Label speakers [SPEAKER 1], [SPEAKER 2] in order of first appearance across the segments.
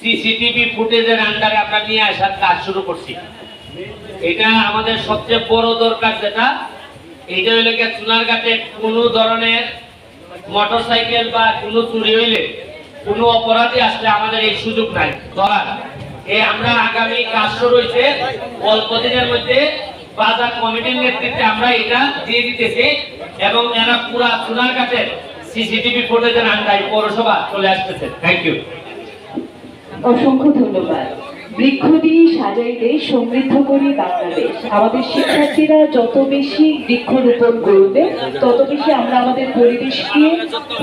[SPEAKER 1] CCTV ফুটেজের আন্ডারে আমরা নিয়ে আসার কাজ শুরু করছি। এটা আমাদের সবচেয়ে বড় দরকার যেটা এইটা হইলে চুনারঘাটে কোনো ধরনের মোটরসাইকেল বা কোনো চুরি হইলে কোনো অপরাধী আসলে আমাদের এই সুযোগ নাই। ধরার এই আমরা আগামী কাজ শুরু হয়েছে অল্প দিনের মধ্যে বাজার কমিটির নেতৃত্বে আমরা এটা দিয়ে দিতেছি এবং এরা পুরা চুনারঘাটের সিসিটিভি ফুটেজের আন্ডারে পৌরসভা চলে আসতেছে। থ্যাংক ইউ
[SPEAKER 2] অসংখ্য ধন্যবাদ। বৃক্ষ দিয়ে সাজাইলে সমৃদ্ধ করি বাংলাদেশ। আমাদের শিক্ষার্থীরা যত বেশি বৃক্ষরোপণ করবে, তত বেশি আমরা আমাদের পরিবেশকে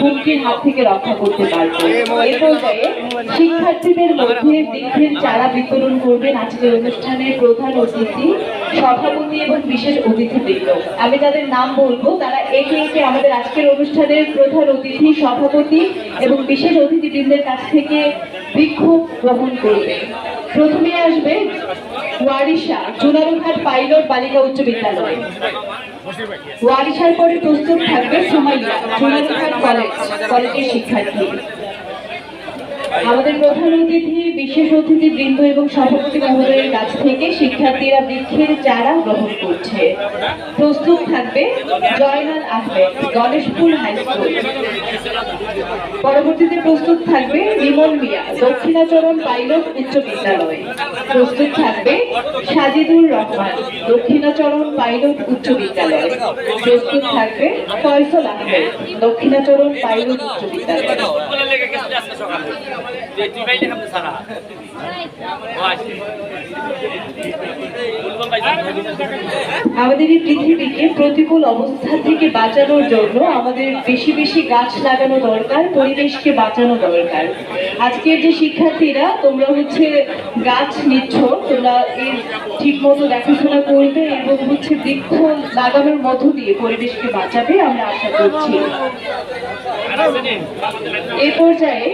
[SPEAKER 2] হুমকির হাত থেকে রক্ষা করতে পারব। এ পর্যায়ে শিক্ষার্থীদের মধ্যে বৃক্ষের চারা বিতরণ করবেন আজকের অনুষ্ঠানের প্রধান অতিথি, সভাপতি এবং বিশেষ অতিথিবৃন্দ। আমি তাদের নাম বলব, তারা একে একে আমাদের আজকের অনুষ্ঠানের প্রধান অতিথি, সভাপতি এবং বিশেষ অতিথিবৃন্দের কাছ থেকে বৃক্ষ গ্রহণ করবে। প্রথমে আসবে ওয়ারিশা জোনারুঘাট পাইলট বালিকা উচ্চ বিদ্যালয়। ওয়ারিশার পরে প্রস্তুত থাকবে সুমাইয়া জোনারুঘাট কলেজ, কলেজের শিক্ষার্থী। আমাদের প্রধান অতিথি, বিশেষ অতিথি বৃন্দ এবং সভাপতি মহোদয়ের কাছ থেকে শিক্ষার্থীরা বৃক্ষের চারা গ্রহণ করছে। প্রস্তুত থাকবে জয়নাল আহমেদ, গণেশপুর হাই স্কুল। পরবর্তীতে প্রস্তুত থাকবে বিমল মিয়া, দক্ষিণাচরণ পাইলট উচ্চ বিদ্যালয়। প্রস্তুত থাকবে সাজিদুর রহমান, দক্ষিণাচরণ পাইলট উচ্চ বিদ্যালয়। প্রস্তুত থাকবে ফয়সল আহমেদ, দক্ষিণাচরণ পাইলট উচ্চ বিদ্যালয়। আমাদের এই পৃথিবীকে প্রতিকূল অবস্থা থেকে বাঁচানোর জন্য আমাদের বেশি বেশি গাছ লাগানো দরকার, পরিবেশকে বাঁচানো দরকার। আজকের যে শিক্ষার্থীরা, তোমরা হচ্ছে গাছ নিচ্ছ, তোমরা এর ঠিক মতো দেখাশোনা করবে এবং হচ্ছে বৃক্ষ লাগানোর মধ্য দিয়ে পরিবেশকে বাঁচাবে, আমরা আশা করছি। এ পর্যায়ে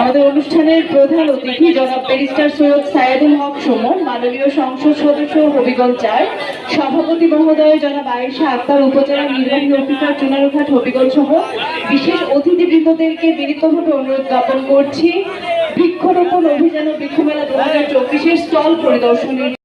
[SPEAKER 2] আমাদের অনুষ্ঠানের প্রধান অতিথি জনাব ব্যারিস্টার সৈয়দ সায়েদুল হক সুমন, মাননীয় সংসদ সদস্য হবিগঞ্জ চার, সভাপতি মহোদয় জনাব আয়েশা আক্তার, উপজেলা নির্বাহী অফিসার চুনারুঘাট হবিগঞ্জ সহ বিশেষ অতিথিবৃন্দদেরকে বিনীতভাবে অনুরোধ জ্ঞাপন করছি। বৃক্ষরোপণ অভিযান ও বৃক্ষমেলা দু হাজার চব্বিশের স্টল পরিদর্শনের